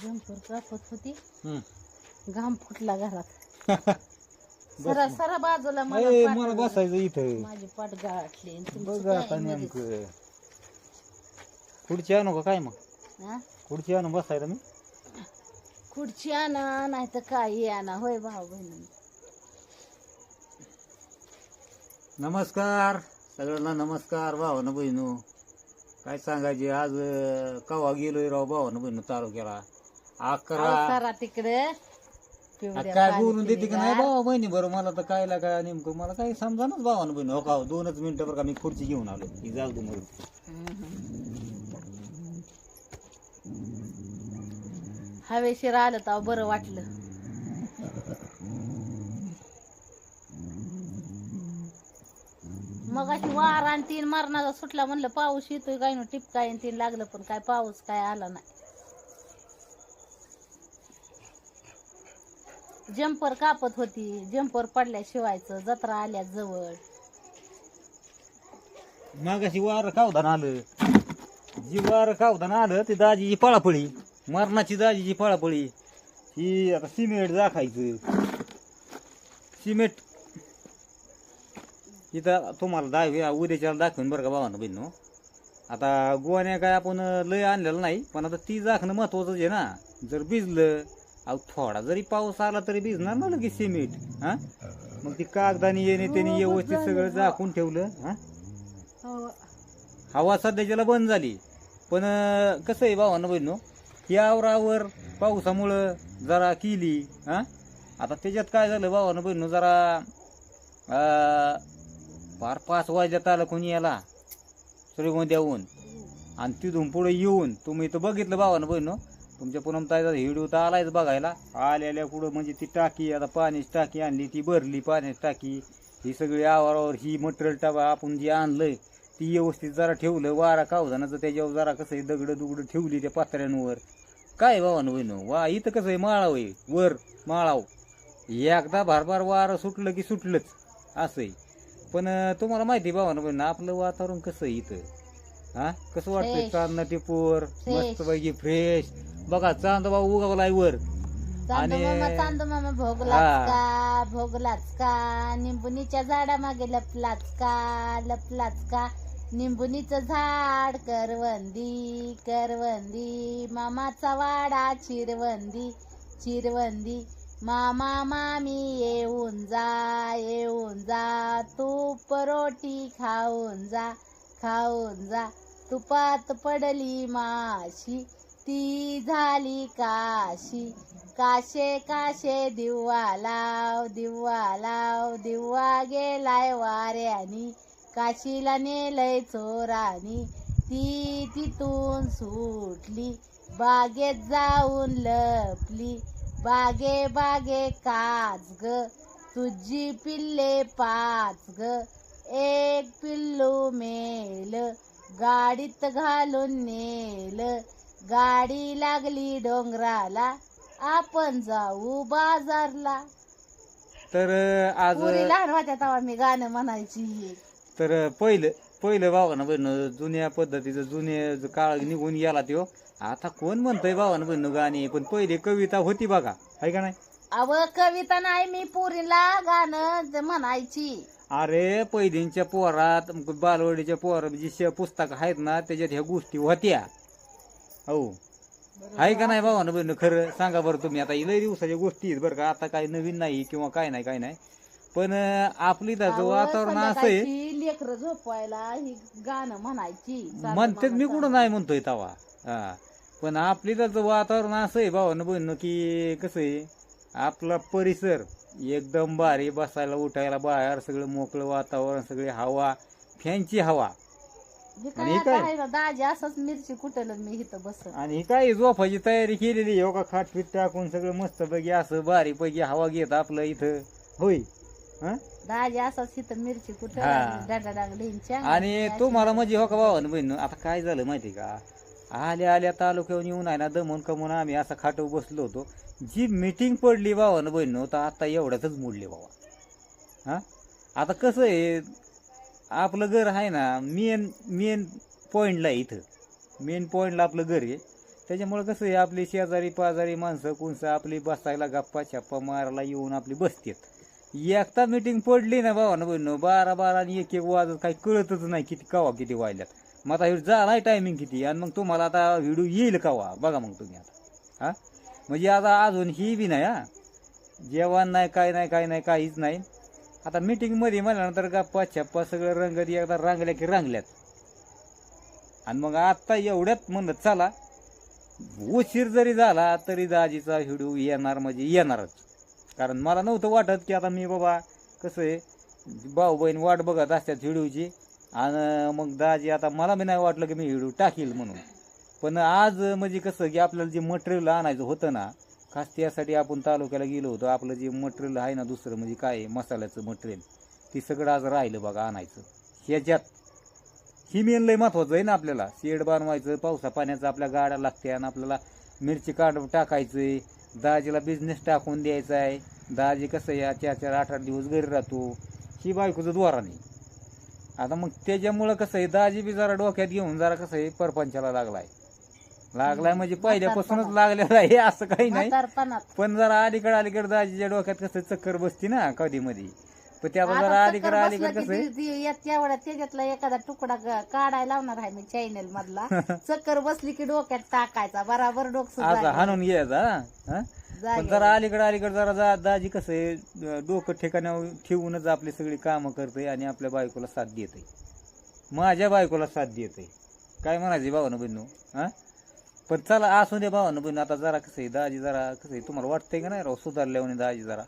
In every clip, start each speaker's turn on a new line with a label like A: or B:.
A: कापत होती. घाम फुटला घरात. सरा सरा बाजूला मला
B: ए,
A: पाठ-
B: मला बसायचं इथं.
A: माझी पाठ गाठली आणि तुमचं
B: बघ
A: काय
B: आता
A: मध्येच?
B: नेमकं. खुर्ची आणू का काय मग?
A: हा?
B: खुर्ची आणू बसायला मी?
A: खुर्ची आणा नाही तर काही आणा. होय भाऊ बहिणी.
B: नमस्कार. सगळ्यांना नमस्कार भावानं बहिणू. काय सांगायचे? आज अं, कवा गेलोय राव भावानं बहिणू तालुक्याला? अकरा.
A: तिकडे.
B: काय बोलून देते का नाही? भावा बहिणी बरं मला तर कायला काय नेमकं मला काही समजानच भावानं बहिणी. हो का? दोनच मिनिटं बरं का मी खुर्ची घेऊन आलो. ही जाऊ दे मग.
A: हवेशीर आलं तर बरं वाटलं. मग अशी वार आणि तीन मारणारा सुटला म्हणलं पाऊस येतोय काय ना टिपकाय आणि तीन लागलं पण काय पाऊस काय आला नाही. जम्पर कापत होती. जम्पर पडल्या शिवायचं जत्रा आल्या जवळ
B: मागाशी वार कावदान आलं. जी वार कावदान आलं ती दाजीची पळापळी. मरणाची दाजीची पळापळी. ही आता सिमेंट दाखायचं. सिमेंट. इथं तुम्हाला दाखवे उद्याच्या दाखवेन बरं का भावानं बहिणू आता गोवाने काय आपण लय आणलेलं नाही पण आता ती दाखणं महत्वाचं आहे ना. जर भिजलं अहो थोडा जरी पाऊस आला तरी भिजणार ना लगेच सिमेंट हा? मग ती कागदानी येणे त्याने व्यवस्थित सगळं झाकून ठेवलं हा? हवा सध्याच्याला बंद झाली पण अं, कसं आहे भावानं बहिणो या आवरावर पावसामुळं जरा केली हा? आता त्याच्यात काय झालं भावानं बहिणो जरा अं, पार पाच वाजल्यात आलं कोणी याला? श्रीगोंद्याहून. आणि तिथून पुढे येऊन तुम्ही इथं बघितलं भावानं बहिणो तुमच्या पुनमताईचा व्हिडिओ तर आलायच बघायला. आल्याल्या पुढं म्हणजे ती टाकी आता पाण्याची टाकी आणली ती भरली पाण्याची टाकी. ही सगळी आवारावर ही मटेरियल टाका आपण जी आणलंय ती व्यवस्थित जरा ठेवलं वारा कावधानाचं त्याच्यावर जरा कसं आहे दगड दुगड ठेवली त्या पात्र्यांवर. काय भावानं बहिणो वा इथं कसं आहे माळाव आहे वर माळाव. एकदा भारभार वारं सुटलं की सुटलंच असं आहे. पण तुम्हाला माहिती आहे भावानं बहिणं आपलं वातावरण कसं आहे इथं? हा? कसं वाटतंय
A: Fresh.
B: चांदणा टिपूर
A: Fresh.
B: मस्त पैकी फ्रेश बघा चांदबा उगवलाय वर
A: चांदू
B: आणि-
A: चांदू मामा भोगलाच. का भोगलाच का निंबुनीच्या झाडामागे लपलाच का लपलाच का निंबुनीचं झाड करवंदी करवंदी. मामाचा वाडा चिरवंदी चिरवंदी. मामा मामी येऊन जा येऊन जा. तूप रोटी खाऊन जा खाऊन जा. तुपात पडली माशी. ती झाली काशी. काशे काशे दिवा लाव दिवा लाव दिवा गेलाय वाऱ्यानी. काशीला नेलय चोरानी. ती तिथून सुटली बागेत जाऊन लपली. बागे बागे काच ग तुझी पिल्ले पाच ग. एक पिल्लू मेल गाडीत घालून नेल. गाडी लागली डोंगराला आपण जाऊ बाजारला.
B: तर अं, आज
A: पुरी लहान होत्या तेव्हा मी गाणं म्हणायची.
B: तर पहिलं पहिलं भावानं बहिण जुन्या पद्धतीचं जुने ज- काळ निघून गेला त्यो आता कोण म्हणतंय भावानं बहिण गाणी? पण पहिली कविता होती बघा आहे का नाही?
A: अव कविता नाही मी पुरीला गाणं ज- म्हणायची.
B: अरे पहिलींच्या पोरात बालवडीच्या पोरा जी श- पुस्तक आहेत ना त्याच्यात ह्या गोष्टी होत्या. हो. आहे का नाही भावानं बहिण खरं सांगा बरं तुम्ही. आता लय दिवसाच्या गोष्टी आहेत बरं का. आता काही नवीन नाही किंवा काय नाही काय नाही. पण अं, आपली जो वातावरण असं आहे
A: लेकर झोपवायला ही गाणं म्हणायची.
B: म्हणतेच मी कुठं नाही म्हणतोय तवा. हा. पण आपली तर वातावरण असं आहे भावानं बहिण की कसं आहे? आपला परिसर एकदम भारी बसायला उठायला बाहेर सगळं मोकळं वातावरण सगळी हवा फॅनची हवा.
A: हे
B: आणि
A: काय
B: काय?
A: आता आहे ना, दाजी असंच मिरची कुठल मी इथं बस
B: आणि ही काय झोपायची तयारी केलेली आहे. हो का खाटपीट टाकून सगळं मस्त पैकी असं भारी पैकी हवा घेत आपलं इथं. होय. हा?
A: दाजी असंच इथं मिरची
B: हा.
A: डागलींच्या
B: आणि तुम्हाला म्हणजे हो का भावानं बहिण आता काय झालं माहिती का? आल्या आल्या तालुक्यावर येऊन आहे ना दमून कमून आम्ही असा खाटव बसलो होतो. जी मीटिंग पडली भावानं बहिण तर आता एवढ्यातच मोडली बाबा हा? आता कसं आहे आपलं घर आहे ना मेन मेन पॉईंटला आहे इथं. मेन पॉईंटला आपलं घर आहे. त्याच्यामुळं कसं आहे आपली शेजारी पाजारी माणसं कुणसं आपली बसायला गप्पा छप्पा मारायला येऊन आपली बसतात. एकदा मिटिंग पडली ना भावा ना बहिण बारा बारा आणि एक एक वाजत काही कळतच नाही किती कवा किती वाजल्यात. मग आता हे झालाय टायमिंग किती? आणि मग तुम्हाला आता व्हिडिओ येईल कवा? बघा मग तुम्ही आता. हां? म्हणजे आता अजून ही बी नाही हा? जेवण नाही काय नाही काय नाही काहीच नाही. आता मीटिंगमध्ये म्हणल्यानंतर गप्पा छप्पा सगळं रंगत एकदा रांगल्या की रांगल्यात. आणि मग आत्ता एवढ्यात म्हणत चला उशीर जरी झाला तरी दाजीचा व्हिडिओ येणार म्हणजे येणारच. कारण मला नव्हतं वाटत की आता मी बाबा कसं आहे भाऊ बहीण वाट बघत असतात व्हिडिओची आणि मग दाजी आता मला बी नाही वाटलं की मी व्हिडिओ टाकील म्हणून. पण आज म्हणजे कसं की आपल्याला जे मटेरियल आणायचं होतं ना खास त्यासाठी आपण तालुक्याला गेलो होतो. आपलं जे मटेरियल आहे ना दुसरं म्हणजे काय आहे, मसाल्याचं मटेरियल ते सगळं आज राहिलं बघा आणायचं. ह्याच्यात ही मेन लय महत्वाचं आहे ना आपल्याला. शेड बनवायचं पावसा पाण्याचं आपल्या गाड्या लागते आणि आपल्याला मिरची काढ आहे दाजीला बिझनेस टाकून द्यायचा आहे. दाजी कसं या चार चार आठ आठ दिवस घरी राहतो. ही बायकोचं द्वाराने आता मग त्याच्यामुळं कसं आहे दाजी बी जरा डोक्यात घेऊन जरा कसं आहे परपंचाला लागला आहे लागलाय म्हणजे पहिल्यापासूनच लागलेला आहे असं काही नाही.
A: म्हातारपणात.
B: पण जरा अलीकडे अलीकडे दाजीच्या डोक्यात कसं चक्कर बसती ना कधी मध्ये पण ते आता
A: आता
B: जरा
A: चक्कर
B: अलीकडे
A: बसलं
B: अलीकडे
A: की
B: कसं
A: ती- ती त्याच्यातला एखादा तुकडा ग- काढायला लावणार आहे मी चॅनल मधला. चक्कर बसली की डोक्यात टाकायचा बराबर डोकं
B: असं हाणून घ्यायचा हा? पण जरा अलीकडे अलीकडे जरा जा दाजी कसं आहे अं, डोकं ठिकाणावर ठेवूनच आपली सगळी कामं करते आणि आपल्या बायकोला साथ देते माझ्या बायकोला साथ देते काय म्हणायचे भावानं बहिणू हा? पण चला असू दे भावानं बहिणू आता जरा कसं आहे दाजी जरा कसं आहे तुम्हाला वाटतंय का नाही राव सुधारल्याने दाजी जरा.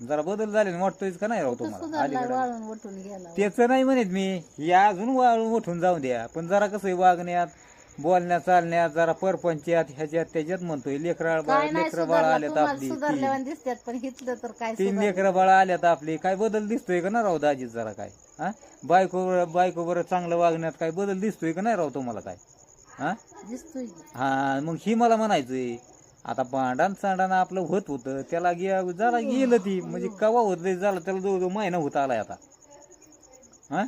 B: जरा बदल झाले वाटतोयच का नाही राव तुम्हाला
A: सुधारला
B: अलीकडे?
A: वाळून उठून गेला.
B: त्याचं नाही म्हणत मी या अजून वाळून उठून जाऊ द्या. पण जरा कसं आहे वागण्यात बोलण्यात चालण्यात जरा परपंचात ह्याच्यात त्याच्यात म्हणतोय लेकरा
A: काय नाही
B: लेकरं बाळ
A: सुधारला
B: आल्यात
A: तुम्हाला
B: आपली तीन
A: सुधारल्यावर दिसतात पण हिथलं तर काय
B: तीन
A: सुधारलं?
B: लेकरं बाळ आल्यात आपली काय बदल दिसतोय का ना राव दाजीत जरा काय? हा? बायको बायको बरं चांगलं वागण्यात काय बदल दिसतोय का नाही राव तुम्हाला काय? हा?
A: दिसतोय.
B: हा मग ही मला म्हणायचंय आता भांडण चांडण आपलं होत होतं त्याला गे जरा गेलं ती म्हणजे कवा होत नाही झालं त्याला जवळजवळ महिना होत आलाय आता. हा?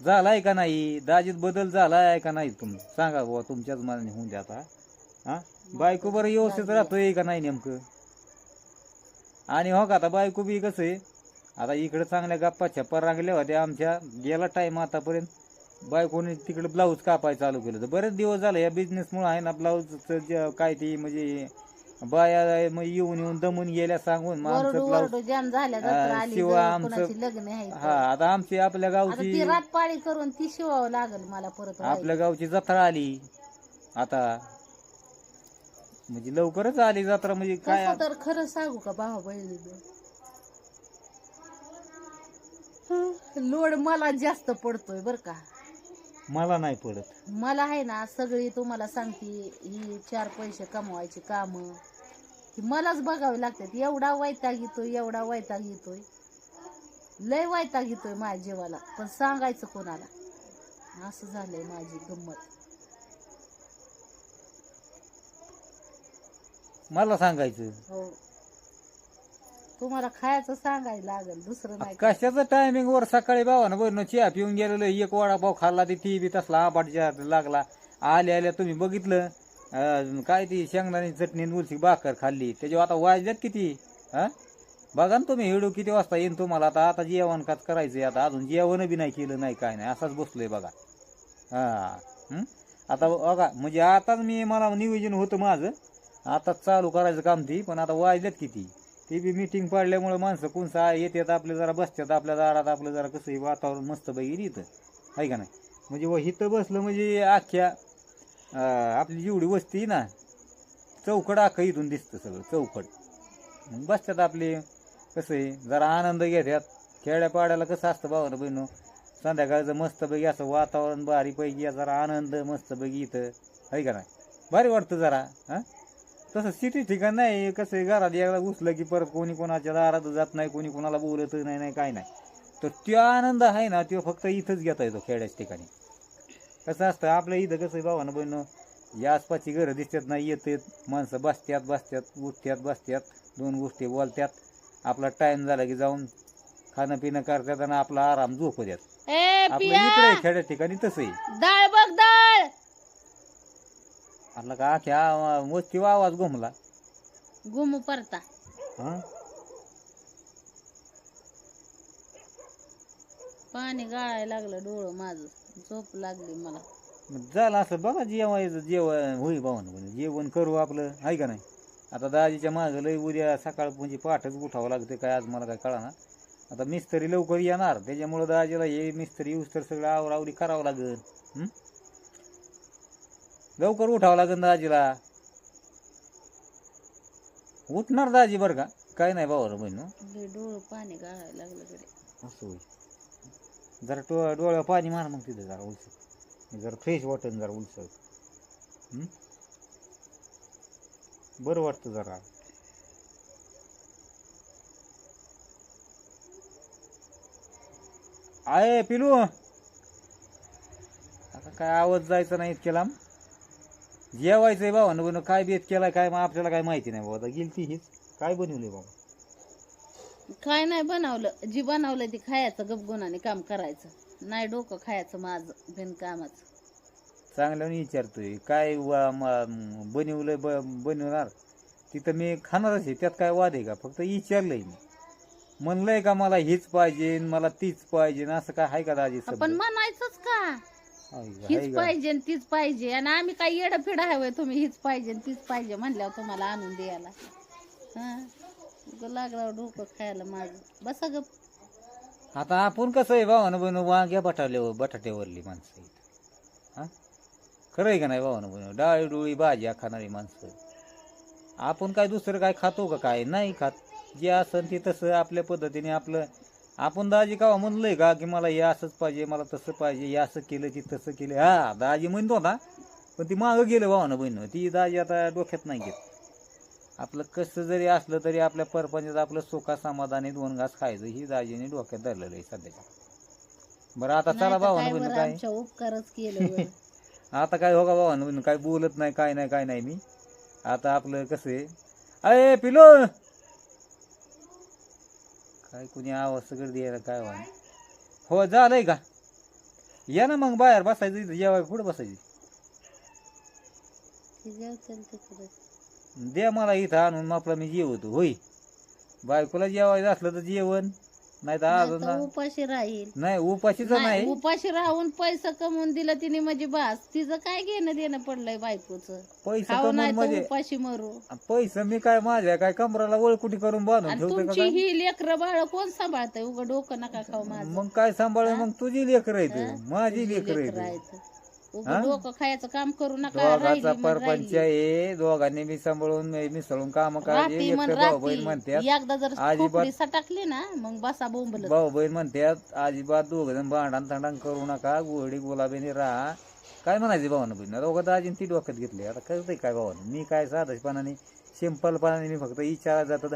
B: झालाय का नाही? दाजीत बदल झालाय का नाही तुम सांगा बुवा तुमच्याच मनाने होऊन द्या आता. हा? बायको बरं व्यवस्थित राहतोय का नाही नेमकं? आणि हो का आता बायको बी कसं आहे आता इकडे चांगल्या गप्पा छप्पा रांगल्या होत्या आमच्या गेला टाइम आतापर्यंत. बायकोने तिकडे ब्लाऊज कापाय चालू केलं तर बरेच दिवस झाले या बिझनेसमुळे आहे ना ब्लाऊजचं काय ती म्हणजे बाया मग येऊन येऊन दमून गेल्या सांगून मग आमचं ब्लाऊज
A: वरडू जाम झाल्या
B: हा,
A: जत्रा आली
B: शिवा
A: जवळ
B: आमचं-
A: कोणाची लग्न आहे
B: हा आता आमची आपल्या
A: आता
B: गावची
A: ती रात पाळी करून ती शिवावं लागल मला परत.
B: आपल्या गावची जत्रा आली. आता म्हणजे लवकरच आली जत्रा म्हणजे काय
A: तर खरं सांगू का भावा बहिणीनं? लोड मला जास्त पडतोय बर का.
B: मला नाही पडत.
A: मला आहे ना सगळी तुम्हाला सांगते ही चार पैसे कमवायची काम. मलाच बघावे लागतात. एवढा वैताग येतोय एवढा वैताग येतोय. लय वैताग येतोय माझ्या जीवाला. पण सांगायचं कोणाला? असं झालंय माझी गंमत.
B: मला सांगायचं.
A: हो. तुम्हाला खायचं सांगायला लागेल दुसरं नाही
B: कशाचं टायमिंग वर सकाळी भावानं बरं चहा पिऊन गेलेलं एक वडापाव खाल्ला ती ती बी तसला आबाटच्या लागला. आल्या आल्या तुम्ही बघितलं अं, काय ती शेंगदाणी चटणी उलची भाकर खाल्ली. त्याच्यावर आता वाजल्यात किती? हा? बघा ना तुम्ही हिडू किती वाजता येईन तुम्हाला आता. आता जेवण काच करायचंय आता. अजून जेवण बी नाही केलं नाही काय नाही. असाच बसलोय बघा. हा हं? आता बघा म्हणजे आताच मी मला नियोजन होतं माझं. आता चालू करायचं काम ती पण आता वाजल्यात किती? ते बी मिटिंग पाडल्यामुळे माणसं कोणसा येतात आपले जरा बसतात आपल्या दारात आपलं जरा कसं आहे, वातावरण मस्त पैकी इथं. आहे का नाही? म्हणजे व इथं बसलं म्हणजे अख्ख्या आपली जेवढी वस्ती आहे ना चौकड अख्खं इथून दिसतं सगळं चौकड मग बसतात आपले कसं आहे जरा आनंद घेतात. खेड्यापाड्याला कसं असतं भावानं बहिणू संध्याकाळचं मस्तपैकी असं वातावरण भारीपैकी जरा आनंद मस्तपैकी इथं. आहे का नाही? भारी वाटतं जरा हां? तसं सिटी ठिकाण नाही कसं आहे, घरात एकदा घुसलं की परत कोणी कोणाच्या दारात जात नाही कोणी कोणाला बोलत नाही नाही काय नाही. तर तो आनंद आहे ना तो फक्त इथंच घेता येतो खेड्याच्या ठिकाणी. कसं असतं आपल्या इथं कसं आहे भावानं बहिणं या आसपासची घरं दिसतात नाही येत माणसं बसत्यात बसत्यात उठत्यात बसत्यात दोन गोष्टी बोलत्यात आपला टाइम झाला की जाऊन खाणं पिणं करतात आणि आपला आराम झोप द्यात
A: ए
B: आपलं
A: पिया!
B: इकडे खेड्या ठिकाणी तसं आहे.
A: डाळ बघ डाळ
B: आला का अख्या वस्तीवर आवाज घुमला.
A: गुमू परता.
B: हा?
A: पाणी गाळायला लागलं डोळं माझं. झोप लागली मला.
B: मग झालं असं बघा जेवायचं जेवण होई भावानं जेवण करू आपलं आहे का नाही? आता दाजीच्या मागं लय उद्या सकाळ म्हणजे पहाटच उठावं लागतं काय आज मला काय कळा आता मिस्त्री लवकर येणार त्याच्यामुळं दाजीला हे मिस्त्री येऊस तर सगळं आवरावरी करावं लागेल. हं? लवकर उठावं लागेल दाजीला. उठणार दाजी बरं का? काय नाही भावानं बहिण.
A: डोळं पाणी गाळायला लागलं
B: असं जरा डो डोळ्यावर पाणी मार मग तिथं जरा उलसत जरा फ्रेश वाटेल जरा उलसत हं? बरं वाटतं जरा. आहे पिलू. आता काय आवाज जायचा नाही इतक्या लांब जेवायचंय भावानं बन काय बेत केलाय काय मग आपल्याला काय माहिती नाही बाबा गेली ती हीच. काय बनवले बाबा
A: काय नाही बनवलं. जी बनवलं ती खायचं गपगुणाने काम करायचं. नाही डोकं खायचं माझं बिनकामाचं.
B: चांगल्याने विचारतोय. काय वा- म- बनवलंय ब बनवणार? तिथं मी खाणारच आहे. त्यात काय वाद आहे का? फक्त विचारलंय मी. म्हणलंय का मला हीच पाहिजे मला तीच पाहिजे असं काय आहे का दाजी
A: आपण
B: शब्द?
A: म्हणायचंच का? हीच? पाहिजे आणि तीच पाहिजे. आणि आम्ही काय येडं फिड हवंय तुम्ही हीच पाहिजे आणि तीच पाहिजे म्हणल्यावर तुम्हाला आणून द्यायला. हा? लागल्यावर डोकं खायला माझं बसा गप
B: आता आपण कसं आहे भावानं बनव वांग्या बटाट्यावर बटाट्यावरली माणसं आहेत. हा? खरं आहे का नाही भावानं बनव डाळी डोळी भाज्या खाणारी माणसं. आपण काय दुसरं काय खातो का काय? नाही खात. जे असन ते तसं आपल्या पद्धतीने आपलं आपण दाजी कावा म्हणलंय का की मला हे असंच पाहिजे मला तसं पाहिजे हे असं केलं ती तसं केलं. हा दाजी म्हणतो होता पण ती मागं गेलं भावानं बहिणं ती दाजी आता डोक्यात नाही घेत. आपलं कसं जरी असलं तरी आपल्या परपंचात आपलं सुखा समाधानी दोन घास खायचं ही दाजीने डोक्यात धरलेलं आहे सध्याच्या. बरं आता चला भावानं बहिणं काय?
A: उपकारच केलं.
B: आता काय हो का भावानं बहिणं काय बोलत नाही काय नाही काय नाही मी. आता आपलं कसं आहे? अय पिलो! काय कुणी आवाज सगळं द्यायला काय व्हाय हो झालंय का? या ना मग बाहेर बसायचं इथं जेवाय कुठं बसायची.
A: ते जेवतील तिकडे.
B: द्या मला इथं आणून आपला मी जेवतो होय. बायकोला जेवायचं असलं तर जेवण. नाही तर अजून
A: नाहीतर उपाशी राहील.
B: नाही उपाशीच
A: नाही,
B: नाही.
A: उपाशी राहून पैसा कमवून दिला तिने म्हणजे बास. तिचं काय घेणं देणं पडलंय बायकोचं?
B: पैसे
A: खाऊ
B: कमवून
A: नाही तर
B: म्हणजे
A: उपाशी मरू.
B: पैसे मी काय माझ्या काय कमराला वळकुटी करून बांधून
A: आणि
B: ठेवतो का
A: तुमची
B: काय?
A: ही लेकर बाळ कोण सांभाळतंय? उग डोकं नका खाऊ माझं.
B: मग काय सांभाळ? मग तुझी लेकर आहे? तू माझी लेकर
A: आहेत. उग
B: हा?
A: डोकं खायचं काम करू नका
B: दोघाचा
A: राहिली मग
B: परपंच
A: राहिली.
B: आहे दोघांनी मी सांभाळून मी मिसळून काम करायचे
A: राहती म्हण
B: एकटं भाऊ बहीण
A: राहती
B: म्हणतात
A: एकदा जर
B: अजिबात-
A: खोपडी सटाकली ना मग बसा बोंबल
B: भाऊ बहीण म्हणतात अजिबात दोघ जण भांडण तांडण करू नका गोडी गुलाबीने राहा. काय म्हणायचे भावानं बहीण? दोघं दाजीन ती डोक्यात घेतली. आता कळतंय काय भावानं? मी काय साधशपणाने सिंपलपणाने मी फक्त विचारायला जातो.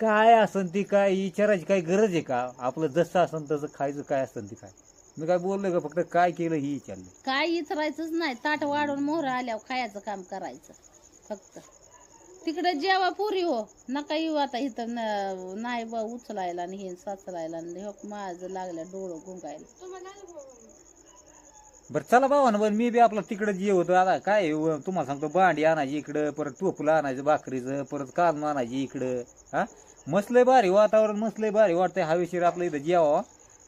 B: काय असन ती काय? विचारायची काय गरज आहे का? आपलं जसं असन तसं खायचं काय असन ती काय? मी काय बोललोय का फक्त काय केलं ही विचारलं.
A: काय इचरायचंच नाही. ताट वाढून मोहर आल्यावर खायचं काम करायचं. फक्त. तिकडे जेवा पुरी हो. नका येऊ आता इथं. न- नाही बा उचलायला आणि हे साचलायला आणि हे माझं लागलं डोळं गुंगायला
B: बरं चला भावानं बरं मी बी आपला तिकडे जेवतो आता काय तुम्हाला सांगतो भांडी आणायची इकडं परत टोपलं आणायचं भाकरीचं परत कालम आणायची इकडं. हा? मसलंय भारी वातावरण मसलंय भारी वाटतंय. हवेशीर आपलं इथं जेवावं.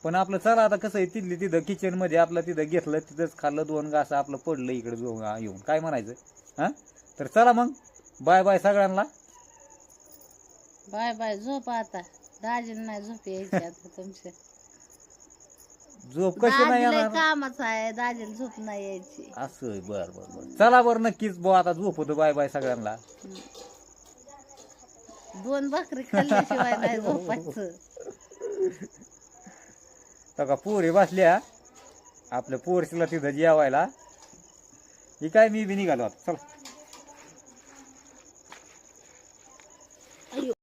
B: पण आपलं चला आता कसं आहे तिथली तिथं किचनमध्ये आपलं तिथं घेतलं तिथंच खाल्लं दोन घास आपलं पडलं इकडे जो- येऊन. काय म्हणायचं? हा? तर चला मग. बाय बाय सगळ्यांना.
A: बाय बाय झोप आता. दाजीला नाही झोप यायची आता तुमच्या
B: झोप कशी नाही
A: दाजीला
B: येणार?
A: कामच आहे. दाजीला झोप नाही यायची.
B: असं बर बर बर. चला बरं नक्कीच बुवा आता झोप होतो. बाय बाय सगळ्यांना.
A: दोन भाकरी खाल्ल्याशिवाय नाही झोपायचं.
B: का पोरी बसल्या. आपल्या पोरशीला तिथं जेवायला. ही काय मी बी निघालो आता. चला.